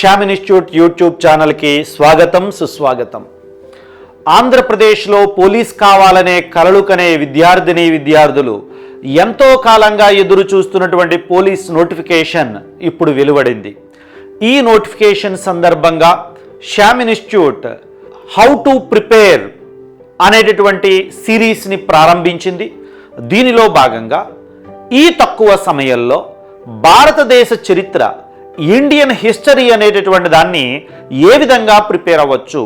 Shyam institute YouTube ఛానల్కి స్వాగతం సుస్వాగతం. ఆంధ్రప్రదేశ్లో పోలీస్ కావాలనే కలలు కనే విద్యార్థిని విద్యార్థులు ఎంతో కాలంగా ఎదురు చూస్తున్నటువంటి పోలీస్ నోటిఫికేషన్ ఇప్పుడు వెలువడింది. ఈ నోటిఫికేషన్ సందర్భంగా Shyam institute how to prepare అనేటటువంటి సిరీస్ని ప్రారంభించింది. దీనిలో భాగంగా ఈ తక్కువ సమయంలో భారతదేశ చరిత్ర ఇండియన్ హిస్టరీ అనేటటువంటి దాన్ని ఏ విధంగా ప్రిపేర్ అవ్వచ్చు?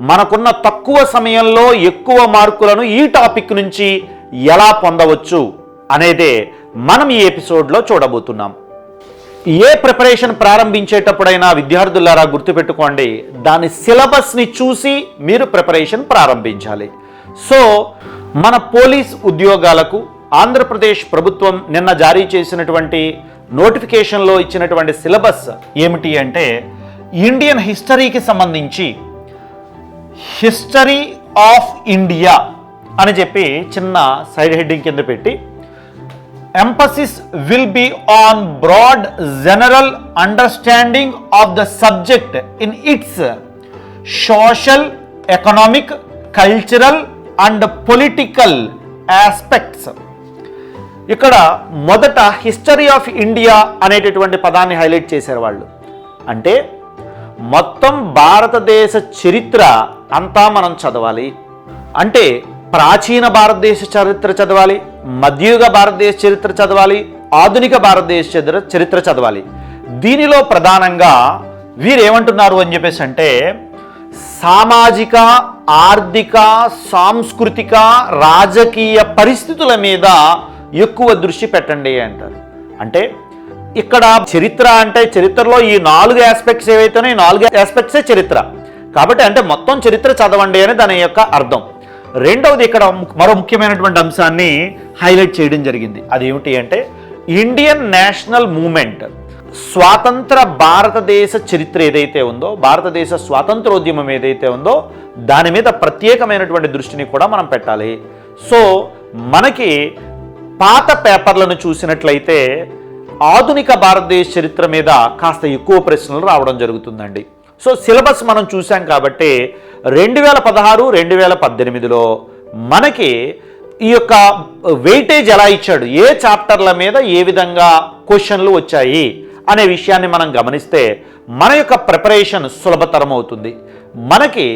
మనకున్న తక్కువ సమయంలో ఎక్కువ మార్కులను ఈ టాపిక్ నుంచి ఎలా పొందవచ్చు అనేదే మనం ఈ ఎపిసోడ్లో చూడబోతున్నాం. ఏ ప్రిపరేషన్ ప్రారంభించేటప్పుడైనా విద్యార్థులారా గుర్తుపెట్టుకోండి దాని సిలబస్ని చూసి మీరు ప్రిపరేషన్ ప్రారంభించాలి. సో మన పోలీస్ ఉద్యోగాలకు ఆంధ్రప్రదేశ్ ప్రభుత్వం నిన్న జారీ చేసినటువంటి నోటిఫికేషన్లో ఇచ్చినటువంటి సిలబస్ ఏమిటి అంటే ఇండియన్ హిస్టరీకి సంబంధించి హిస్టరీ ఆఫ్ ఇండియా అని చెప్పి చిన్న సైడ్ హెడ్డింగ్ కింద పెట్టి emphasis will be on broad general understanding of the subject in its social economic cultural and political aspects ఇక్కడ మొదట హిస్టరీ ఆఫ్ ఇండియా అనేటటువంటి పదాన్ని హైలైట్ చేశారు వాళ్ళు. అంటే మొత్తం భారతదేశ చరిత్ర అంతా మనం చదవాలి. అంటే ప్రాచీన భారతదేశ చరిత్ర చదవాలి మధ్యయుగ భారతదేశ చరిత్ర చదవాలి ఆధునిక భారతదేశ చరిత్ర చరిత్ర చదవాలి. దీనిలో ప్రధానంగా వీరేమంటున్నారు అని చెప్పేసి అంటే సామాజిక ఆర్థిక సాంస్కృతిక రాజకీయ పరిస్థితుల మీద ఎక్కువ దృష్టి పెట్టండి అంటారు. అంటే ఇక్కడ చరిత్ర అంటే చరిత్రలో ఈ నాలుగు ఆస్పెక్ట్స్ ఏవైతేనో ఈ నాలుగు ఆస్పెక్ట్సే చరిత్ర. కాబట్టి అంటే మొత్తం చరిత్ర చదవండి అని దాని యొక్క అర్థం. రెండవది ఇక్కడ మరో ముఖ్యమైనటువంటి అంశాన్ని హైలైట్ చేయడం జరిగింది. అదేమిటి అంటే ఇండియన్ నేషనల్ మూమెంట్ స్వాతంత్ర భారతదేశ చరిత్ర ఏదైతే ఉందో భారతదేశ స్వాతంత్రోద్యమం ఏదైతే ఉందో దాని మీద ప్రత్యేకమైనటువంటి దృష్టిని కూడా మనం పెట్టాలి. సో మనకి పాత పేపర్లను చూసినట్లయితే ఆధునిక భారతదేశ చరిత్ర మీద కాస్త ఎక్కువ ప్రశ్నలు రావడం జరుగుతుందండి. సో సిలబస్ మనం చూసాం కాబట్టి రెండు వేల పదహారు రెండు వేల పద్దెనిమిదిలో మనకి ఈ యొక్క వెయిటేజ్ ఎలా ఇచ్చాడు? ఏ చాప్టర్ల మీద ఏ విధంగా క్వశ్చన్లు వచ్చాయి? అనే విషయాన్ని మనం గమనిస్తే మన యొక్క ప్రిపరేషన్ సులభతరం అవుతుంది. మనకి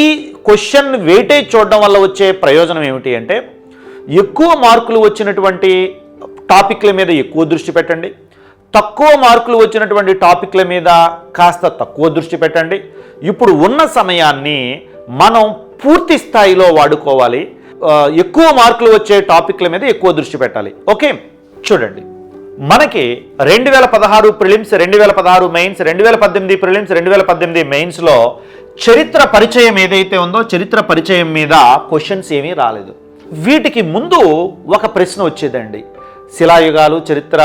ఈ క్వశ్చన్ వెయిటేజ్ చూడడం వల్ల వచ్చే ప్రయోజనం ఏమిటి అంటే ఎక్కువ మార్కులు వచ్చినటువంటి టాపిక్ల మీద ఎక్కువ దృష్టి పెట్టండి. తక్కువ మార్కులు వచ్చినటువంటి టాపిక్ల మీద కాస్త తక్కువ దృష్టి పెట్టండి. ఇప్పుడు ఉన్న సమయాన్ని మనం పూర్తి స్థాయిలో వాడుకోవాలి. ఎక్కువ మార్కులు వచ్చే టాపిక్ల మీద ఎక్కువ దృష్టి పెట్టాలి. ఓకే? చూడండి. మనకి రెండు వేల పదహారు ప్రిలిమ్స్ రెండు వేల పదహారు మెయిన్స్ రెండు వేల పద్దెనిమిది ప్రిలిమ్స్ రెండు వేల పద్దెనిమిది మెయిన్స్లో చరిత్ర పరిచయం ఏదైతే ఉందో చరిత్ర పరిచయం మీద క్వశ్చన్స్ ఏమీ రాలేదు. వీటికి ముందు ఒక ప్రశ్న వచ్చేదండి. శిలాయుగాలు చరిత్ర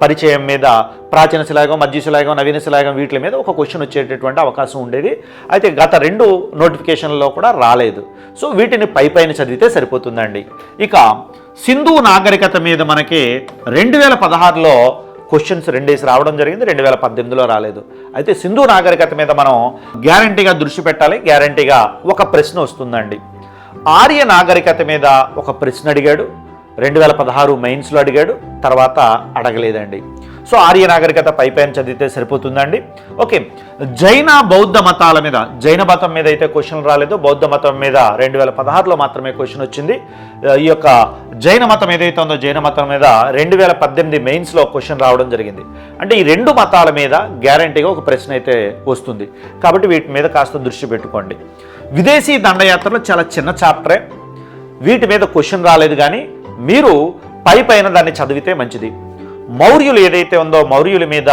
పరిచయం మీద ప్రాచీన శిలాయుగం మధ్య శిలాయుగం నవీన శిలాయుగం వీటి మీద ఒక క్వశ్చన్ వచ్చేటటువంటి అవకాశం ఉండేది. అయితే గత రెండు నోటిఫికేషన్లో కూడా రాలేదు. సో వీటిని పై పైన చదివితే సరిపోతుందండి. ఇక సింధు నాగరికత మీద మనకి రెండు వేల పదహారులో క్వశ్చన్స్ రెండేసి రావడం జరిగింది రెండు వేల పద్దెనిమిదిలో రాలేదు. అయితే సింధు నాగరికత మీద మనం గ్యారంటీగా దృష్టి పెట్టాలి గ్యారంటీగా ఒక ప్రశ్న వస్తుందండి. ఆర్య నాగరికత మీద ఒక ప్రశ్న అడిగాడు. రెండు వేల పదహారు మెయిన్స్లో అడిగాడు తర్వాత అడగలేదండి. సో ఆర్య నాగరికత పై పైన చదివితే సరిపోతుందండి. ఓకే జైన బౌద్ధ మతాల మీద జైన మతం మీద అయితే క్వశ్చన్ రాలేదు. బౌద్ధ మతం మీద రెండు వేల పదహారులో మాత్రమే క్వశ్చన్ వచ్చింది. ఈ యొక్క జైన మతం ఏదైతే ఉందో జైన మతం మీద రెండు వేల పద్దెనిమిది మెయిన్స్లో క్వశ్చన్ రావడం జరిగింది. అంటే ఈ రెండు మతాల మీద గ్యారంటీగా ఒక ప్రశ్న అయితే వస్తుంది. కాబట్టి వీటి మీద కాస్త దృష్టి పెట్టుకోండి. విదేశీ దండయాత్రలో చాలా చిన్న చాప్టరే. వీటి మీద క్వశ్చన్ రాలేదు కానీ మీరు పై పైన దాన్ని చదివితే మంచిది. మౌర్యులు ఏదైతే ఉందో మౌర్యుల మీద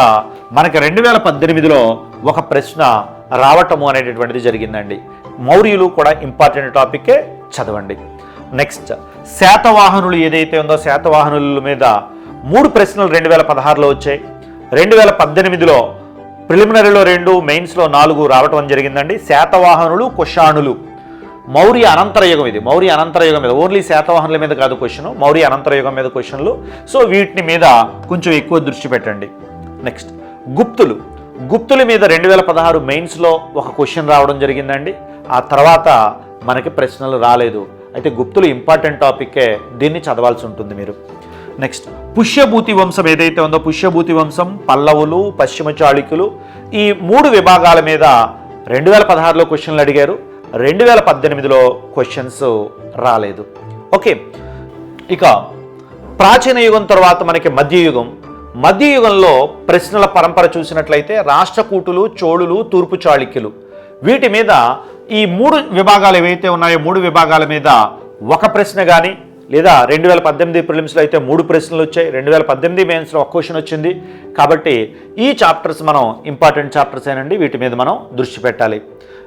మనకి రెండు వేల పద్దెనిమిదిలో ఒక ప్రశ్న రావటము అనేటటువంటిది జరిగిందండి. మౌర్యులు కూడా ఇంపార్టెంట్ టాపికే చదవండి. నెక్స్ట్ శాతవాహనులు ఏదైతే ఉందో శాతవాహనుల మీద మూడు ప్రశ్నలు రెండు వేల పదహారులో వచ్చాయి. రెండు వేల పద్దెనిమిదిలో ప్రిలిమినరీలో రెండు మెయిన్స్లో నాలుగు రావటం జరిగిందండి. శాతవాహనులు కుషాణులు. మౌర్య అనంతర యుగం ఇది. మౌర్య అనంతరయుగం మీద ఓన్లీ శాతవాహనుల మీద కాదు క్వశ్చన్ మౌర్య అనంతరయుగం మీద క్వశ్చన్లు సో వీటిని మీద కొంచెం ఎక్కువ దృష్టి పెట్టండి. నెక్స్ట్ గుప్తులు. గుప్తుల మీద రెండు వేల పదహారు మెయిన్స్లో ఒక క్వశ్చన్ రావడం జరిగిందండి. ఆ తర్వాత మనకి ప్రశ్నలు రాలేదు. అయితే గుప్తులు ఇంపార్టెంట్ టాపిక్కే దీన్ని చదవాల్సి ఉంటుంది మీరు. నెక్స్ట్ పుష్యభూతి వంశం ఏదైతే ఉందో పుష్యభూతి వంశం పల్లవులు పశ్చిమ చాళుక్యులు ఈ మూడు విభాగాల మీద రెండు వేల పదహారులో క్వశ్చన్లు అడిగారు. రెండు వేల పద్దెనిమిదిలో క్వశ్చన్స్ రాలేదు. ఓకే ఇక ప్రాచీన యుగం తర్వాత మనకి మధ్యయుగం మధ్యయుగంలో ప్రశ్నల పరంపర చూసినట్లయితే రాష్ట్రకూటులు చోళులు తూర్పు చాళుక్యులు. వీటి మీద ఈ మూడు విభాగాలు ఏవైతే ఉన్నాయో మూడు విభాగాల మీద ఒక ప్రశ్న కానీ లేదా రెండు వేల పద్దెనిమిది ప్రిలిమ్స్లో అయితే మూడు ప్రశ్నలు వచ్చాయి. రెండు వేల పద్దెనిమిది మెయిన్స్లో ఒక క్వశ్చన్ వచ్చింది. కాబట్టి ఈ చాప్టర్స్ మనం ఇంపార్టెంట్ చాప్టర్స్ ఏనండి వీటి మీద మనం దృష్టి పెట్టాలి.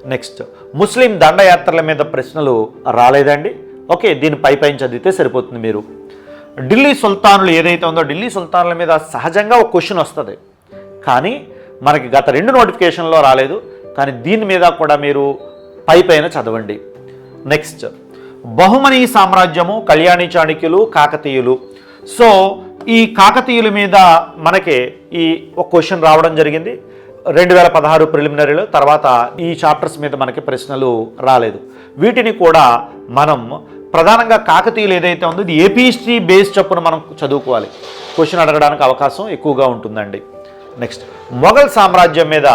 నెక్స్ట్. ముస్లిం దండయాత్రల మీద ప్రశ్నలు రాలేదండి. ఓకే దీని పై పైన చదివితే సరిపోతుంది మీరు. ఢిల్లీ సుల్తానులు ఏదైతే ఉందో ఢిల్లీ సుల్తానుల మీద సహజంగా ఒక క్వశ్చన్ వస్తుంది. కానీ మనకి గత రెండు నోటిఫికేషన్లో రాలేదు. కానీ దీని మీద కూడా మీరు పై పైన చదవండి. నెక్స్ట్. బహుమనీ సామ్రాజ్యము కళ్యాణి చాణక్యులు కాకతీయులు. సో ఈ కాకతీయుల మీద మనకి ఈ ఒక క్వశ్చన్ రావడం జరిగింది. రెండు వేల పదహారు ప్రిలిమినరీలో తర్వాత ఈ చాప్టర్స్ మీద మనకి ప్రశ్నలు రాలేదు. వీటిని కూడా మనం ప్రధానంగా కాకతీయులు ఏదైతే ఉందో ఇది ఏపీఎస్టీ బేస్ చొప్పున మనం చదువుకోవాలి? క్వశ్చన్ అడగడానికి అవకాశం ఎక్కువగా ఉంటుందండి. నెక్స్ట్ మొఘల్ సామ్రాజ్యం మీద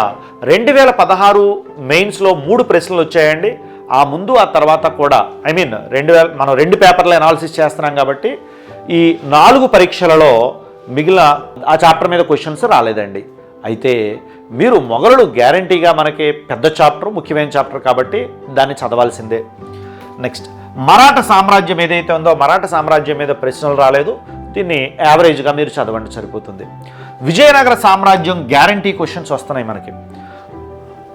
రెండు వేల పదహారు మెయిన్స్లో మూడు ప్రశ్నలు వచ్చాయండి. ఆ ముందు ఆ తర్వాత కూడా ఐ మీన్ రెండు వేల మనం రెండు పేపర్లు అనాలిసిస్ చేస్తున్నాం కాబట్టి ఈ నాలుగు పరీక్షలలో మిగిలిన ఆ చాప్టర్ మీద క్వశ్చన్స్ రాలేదండి. అయితే మీరు మొఘలుడు గ్యారంటీగా మనకి పెద్ద చాప్టర్ ముఖ్యమైన చాప్టర్ కాబట్టి దాన్ని చదవాల్సిందే. నెక్స్ట్ మరాఠా సామ్రాజ్యం ఏదైతే ఉందో మరాఠా సామ్రాజ్యం మీద ప్రశ్నలు రాలేదు. దీన్ని యావరేజ్గా మీరు చదవండి సరిపోతుంది. విజయనగర సామ్రాజ్యం గ్యారంటీ క్వశ్చన్స్ వస్తున్నాయి మనకి.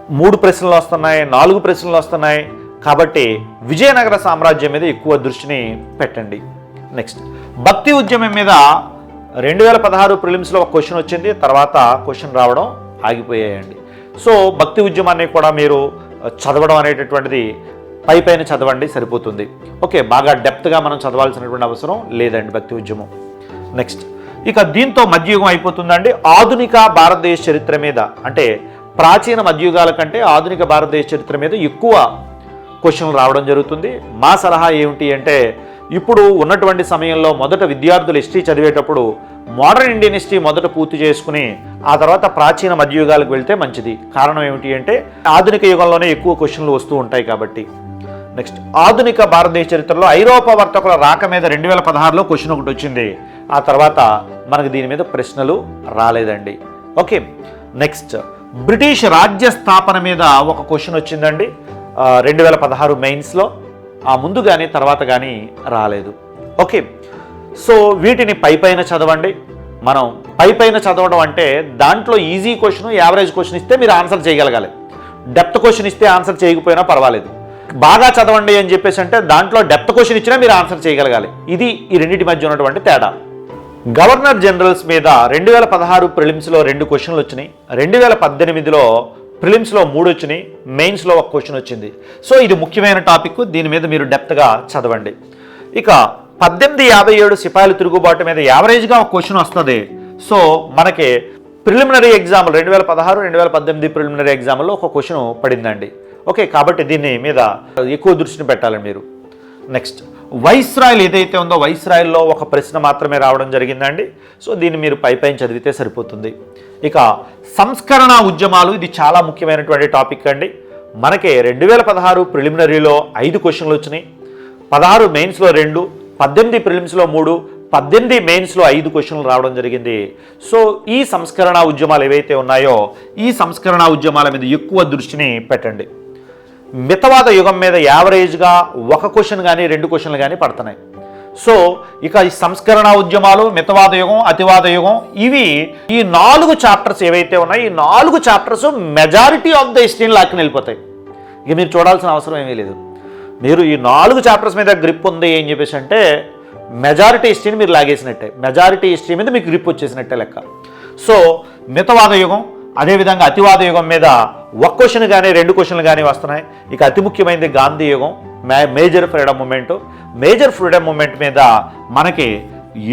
మూడు ప్రశ్నలు వస్తున్నాయి నాలుగు ప్రశ్నలు వస్తున్నాయి. కాబట్టి విజయనగర సామ్రాజ్యం మీద ఎక్కువ దృష్టిని పెట్టండి. నెక్స్ట్ భక్తి ఉద్యమం మీద రెండు వేల పదహారు ప్రిలిమ్స్లో ఒక క్వశ్చన్ వచ్చింది. తర్వాత క్వశ్చన్ రావడం ఆగిపోయాయండి. సో భక్తి ఉద్యమాన్ని కూడా మీరు చదవడం అనేటటువంటిది పై పైన చదవండి సరిపోతుంది. ఓకే బాగా డెప్త్గా మనం చదవాల్సినటువంటి అవసరం లేదండి భక్తి ఉద్యమం. నెక్స్ట్ ఇక దీంతో మధ్యయుగం అయిపోతుందండి. ఆధునిక భారతదేశ చరిత్ర మీద అంటే ప్రాచీన మధ్యయుగాల కంటే ఆధునిక భారతదేశ చరిత్ర మీద ఎక్కువ క్వశ్చన్లు రావడం జరుగుతుంది. మా సలహా ఏమిటి అంటే ఇప్పుడు ఉన్నటువంటి సమయంలో మొదట విద్యార్థులు హిస్టరీ చదివేటప్పుడు మోడర్న్ ఇండియన్ హిస్టరీ మొదట పూర్తి చేసుకుని ఆ తర్వాత ప్రాచీన మధ్యయుగాలకు వెళ్తే మంచిది. కారణం ఏమిటి అంటే ఆధునిక యుగంలోనే ఎక్కువ క్వశ్చన్లు వస్తూ ఉంటాయి కాబట్టి. నెక్స్ట్ ఆధునిక భారతదేశ చరిత్రలో ఐరోపా వర్తకుల రాక మీద రెండు వేల పదహారులో క్వశ్చన్ ఒకటి వచ్చింది. ఆ తర్వాత మనకు దీని మీద ప్రశ్నలు రాలేదండి. ఓకే నెక్స్ట్ బ్రిటిష్ రాజ్య స్థాపన మీద ఒక క్వశ్చన్ వచ్చిందండి. రెండు వేల పదహారు మెయిన్స్లో. ఆ ముందు కానీ తర్వాత కానీ రాలేదు. ఓకే సో వీటిని పై పైన చదవండి. మనం పై పైన చదవడం అంటే దాంట్లో ఈజీ క్వశ్చన్ యావరేజ్ క్వశ్చన్ ఇస్తే మీరు ఆన్సర్ చేయగలగాలి. డెప్త్ క్వశ్చన్ ఇస్తే ఆన్సర్ చేయకపోయినా పర్వాలేదు. బాగా చదవండి అని చెప్పేసి అంటే దాంట్లో డెప్త్ క్వశ్చన్ ఇచ్చినా మీరు ఆన్సర్ చేయగలగాలి. ఇది ఈ రెండింటి మధ్య ఉన్నటువంటి తేడా. గవర్నర్ జనరల్స్ మీద రెండు వేల పదహారు ప్రిలిమ్స్లో రెండు క్వశ్చన్లు వచ్చినాయి. రెండు వేల పద్దెనిమిదిలో ప్రిలిమ్స్లో మూడు వచ్చినాయి. మెయిన్స్లో ఒక క్వశ్చన్ వచ్చింది. సో ఇది ముఖ్యమైన టాపిక్. దీని మీద మీరు డెప్త్గా చదవండి. ఇక పద్దెనిమిది యాభై ఏడు సిపాయిలు తిరుగుబాటు మీద యావరేజ్గా ఒక క్వశ్చన్ వస్తుంది. సో మనకి ప్రిలిమినరీ ఎగ్జామ్ రెండు వేల పదహారు రెండు వేల పద్దెనిమిది ప్రిలిమినరీ ఎగ్జామ్లో ఒక క్వశ్చన్ పడిందండి. ఓకే కాబట్టి దీని మీద ఎక్కువ దృష్టిని పెట్టాలి మీరు. నెక్స్ట్ వైస్రాయల్ ఏదైతే ఉందో వైస్రాయల్లో ఒక ప్రశ్న మాత్రమే రావడం జరిగిందండి. సో దీన్ని మీరు పై పైన చదివితే సరిపోతుంది. ఇక సంస్కరణ ఉద్యమాలు ఇది చాలా ముఖ్యమైనటువంటి టాపిక్ అండి. మనకి రెండు వేల పదహారు ప్రిలిమినరీలో ఐదు క్వశ్చన్లు వచ్చినాయి. పదహారు మెయిన్స్లో రెండు పద్దెనిమిది ప్రిలిమ్స్లో మూడు పద్దెనిమిది మెయిన్స్లో ఐదు క్వశ్చన్లు రావడం జరిగింది. సో ఈ సంస్కరణ ఉద్యమాలు ఏవైతే ఉన్నాయో ఈ సంస్కరణ ఉద్యమాల మీద ఎక్కువ దృష్టిని పెట్టండి. మితవాద యుగం మీద యావరేజ్గా ఒక క్వశ్చన్ కానీ రెండు క్వశ్చన్లు కానీ పడుతున్నాయి. సో ఇక ఈ సంస్కరణ ఉద్యమాలు మితవాద యుగం అతివాద యుగం ఇవి ఈ నాలుగు చాప్టర్స్ ఏవైతే ఉన్నాయో ఈ నాలుగు చాప్టర్స్ మెజారిటీ ఆఫ్ ద హిస్టరీని లాక్కుని వెళ్ళిపోతాయి. ఇక మీరు చూడాల్సిన అవసరం ఏమీ లేదు. మీరు ఈ నాలుగు చాప్టర్స్ మీద గ్రిప్ ఉంది ఏం చెప్పేసి అంటే మెజారిటీ హిస్టరీని మీరు లాగేసినట్టే. మెజారిటీ హిస్టరీ మీద మీకు గ్రిప్ వచ్చేసినట్టే లెక్క. సో మితవాద యుగం అదేవిధంగా అతివాద యుగం మీద ఒక క్వశ్చన్ కానీ రెండు క్వశ్చన్లు కానీ వస్తున్నాయి. ఇక అతి ముఖ్యమైనది గాంధీ యుగం మే major freedom movement major freedom movement మీద మనకి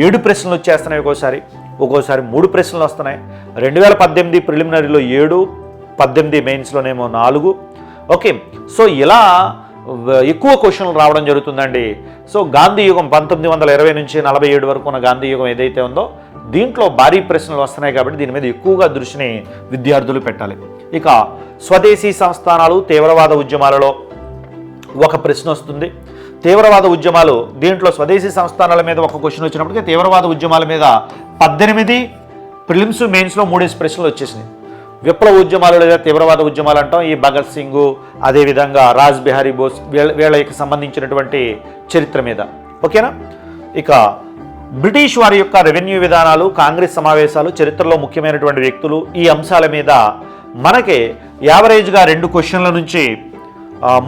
ఏడు ప్రశ్నలు వచ్చేస్తున్నాయి ఒక్కోసారి. ఒక్కోసారి మూడు ప్రశ్నలు వస్తున్నాయి. రెండు వేల పద్దెనిమిది ప్రిలిమినరీలో ఏడు పద్దెనిమిది మెయిన్స్లోనేమో నాలుగు. ఓకే సో ఇలా ఎక్కువ క్వశ్చన్లు రావడం జరుగుతుందండి. సో గాంధీ యుగం పంతొమ్మిది వందల ఇరవై నుంచి నలభై ఏడు వరకు ఉన్న గాంధీ యుగం ఏదైతే ఉందో దీంట్లో భారీ ప్రశ్నలు వస్తున్నాయి కాబట్టి దీని మీద ఎక్కువగా దృష్టిని విద్యార్థులు పెట్టాలి. ఇక స్వదేశీ సంస్థానాలు తీవ్రవాద ఉద్యమాలలో ఒక ప్రశ్న వస్తుంది. తీవ్రవాద ఉద్యమాలు దీంట్లో స్వదేశీ సంస్థానాల మీద ఒక క్వశ్చన్ వచ్చినప్పటికీ తీవ్రవాద ఉద్యమాల మీద పద్దెనిమిది ప్రిలిమ్స్ మెయిన్స్లో మూడేసి ప్రశ్నలు వచ్చేసినాయి. విప్లవ ఉద్యమాలు లేదా తీవ్రవాద ఉద్యమాలు అంటాం. ఈ భగత్ సింగ్ అదేవిధంగా రాజ్ బిహారీ బోస్ వీళ్ళ వీళ్ళకి సంబంధించినటువంటి చరిత్ర మీద. ఓకేనా? ఇక బ్రిటిష్ వారి యొక్క రెవెన్యూ విధానాలు కాంగ్రెస్ సమావేశాలు చరిత్రలో ముఖ్యమైనటువంటి వ్యక్తులు ఈ అంశాల మీద మనకి యావరేజ్గా రెండు క్వశ్చన్ల నుంచి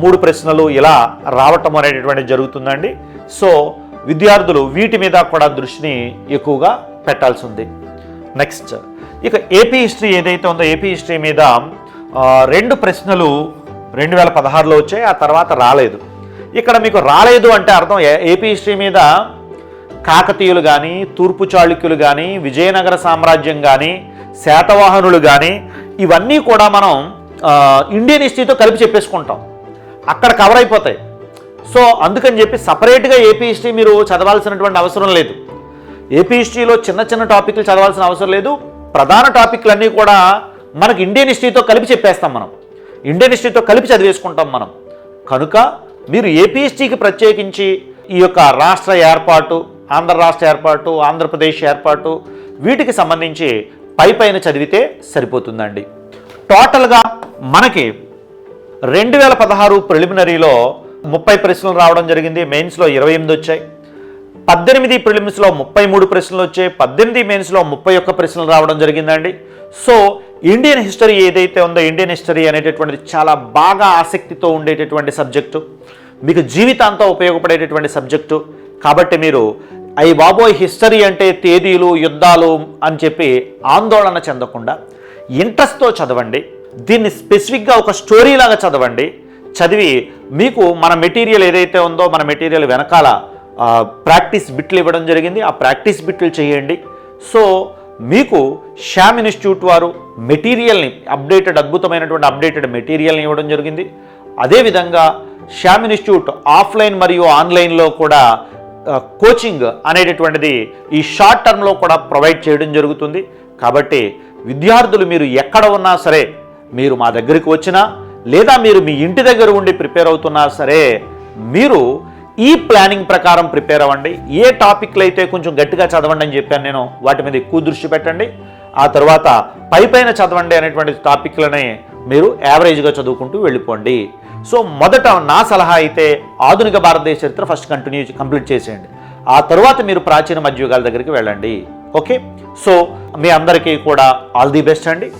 మూడు ప్రశ్నలు ఇలా రావటం అనేటటువంటి జరుగుతుందండి. సో విద్యార్థులు వీటి మీద కూడా దృష్టిని ఎక్కువగా పెట్టాల్సి ఉంది. నెక్స్ట్ ఇక ఏపీ హిస్టరీ ఏదైతే ఉందో ఏపీ హిస్టరీ మీద రెండు ప్రశ్నలు రెండు వేల పదహారులో వచ్చాయి ఆ తర్వాత రాలేదు. ఇక్కడ మీకు రాలేదు అంటే అర్థం ఏ- ఏపీ హిస్టరీ మీద కాకతీయులు కానీ తూర్పు చాళుక్యులు కానీ విజయనగర సామ్రాజ్యం కానీ శాతవాహనులు కానీ ఇవన్నీ కూడా మనం ఇండియన్ హిస్టరీతో కలిపి చెప్పేసుకుంటాం. అక్కడ కవర్ అయిపోతాయి. సో అందుకని చెప్పి సపరేట్గా ఏపీ హిస్టరీ మీరు చదవాల్సినటువంటి అవసరం లేదు. ఏపీ హిస్టరీలో చిన్న చిన్న టాపిక్లు చదవాల్సిన అవసరం లేదు. ప్రధాన టాపిక్లన్నీ కూడా మనకి ఇండియన్ హిస్టరీతో కలిపి చెప్పేస్తాం మనం. ఇండియన్ హిస్టరీతో కలిపి చదివేసుకుంటాం మనం. కనుక మీరు ఏపీఎస్టీకి ప్రత్యేకించి ఈ యొక్క రాష్ట్ర ఏర్పాటు ఆంధ్ర రాష్ట్ర ఏర్పాటు ఆంధ్రప్రదేశ్ ఏర్పాటు వీటికి సంబంధించి పై పైన చదివితే సరిపోతుందండి. టోటల్గా మనకి రెండు వేల పదహారు ప్రిలిమినరీలో ముప్పై ప్రశ్నలు రావడం జరిగింది. మెయిన్స్లో ఇరవై ఎనిమిది వచ్చాయి. పద్దెనిమిది ప్రిలిమ్స్లో ముప్పై మూడు ప్రశ్నలు వచ్చాయి. పద్దెనిమిది మెయిన్స్లో ముప్పై ఒక్క ప్రశ్నలు రావడం జరిగిందండి. సో ఇండియన్ హిస్టరీ ఏదైతే ఉందో ఇండియన్ హిస్టరీ అనేటటువంటిది చాలా బాగా ఆసక్తితో ఉండేటటువంటి సబ్జెక్టు మీకు జీవితాంతం ఉపయోగపడేటటువంటి సబ్జెక్టు కాబట్టి మీరు అయ్యి బాబోయ్ హిస్టరీ అంటే తేదీలు యుద్ధాలు అని చెప్పి ఆందోళన చెందకుండా ఇంట్రెస్ట్తో చదవండి. దీన్ని స్పెసిఫిక్గా ఒక స్టోరీ లాగా చదవండి. చదివి మీకు మన మెటీరియల్ ఏదైతే ఉందో మన మెటీరియల్ వెనకాల ప్రాక్టీస్ బిట్లు ఇవ్వడం జరిగింది. ఆ ప్రాక్టీస్ బిట్లు చేయండి. సో మీకు శ్యామ్ ఇన్స్టిట్యూట్ వారు మెటీరియల్ని అప్డేటెడ్ అద్భుతమైనటువంటి అప్డేటెడ్ మెటీరియల్ని ఇవ్వడం జరిగింది. అదేవిధంగా శ్యామ్ ఇన్స్టిట్యూట్ ఆఫ్లైన్ మరియు ఆన్లైన్లో కూడా కోచింగ్ అనేటటువంటిది ఈ షార్ట్ టర్మ్లో కూడా ప్రొవైడ్ చేయడం జరుగుతుంది. కాబట్టి విద్యార్థులు మీరు ఎక్కడ ఉన్నా సరే మీరు మా దగ్గరికి వచ్చినా లేదా మీరు మీ ఇంటి దగ్గర ఉండి ప్రిపేర్ అవుతున్నా సరే మీరు ఈ ప్లానింగ్ ప్రకారం ప్రిపేర్ అవ్వండి. ఏ టాపిక్లు అయితే కొంచెం గట్టిగా చదవండి అని చెప్పాను నేను వాటి మీద ఎక్కువ దృష్టి పెట్టండి. ఆ తర్వాత పై పైన చదవండి అనేటువంటి టాపిక్లనే మీరు యావరేజ్గా చదువుకుంటూ వెళ్ళిపోండి. సో మొదట నా సలహా అయితే ఆధునిక భారతదేశ చరిత్ర ఫస్ట్ కంటిన్యూ కంప్లీట్ చేసేయండి. ఆ తర్వాత మీరు ప్రాచీన మధ్యయుగాల దగ్గరికి వెళ్ళండి. ఓకే? సో మీ అందరికీ కూడా ఆల్ ది బెస్ట్ అండి.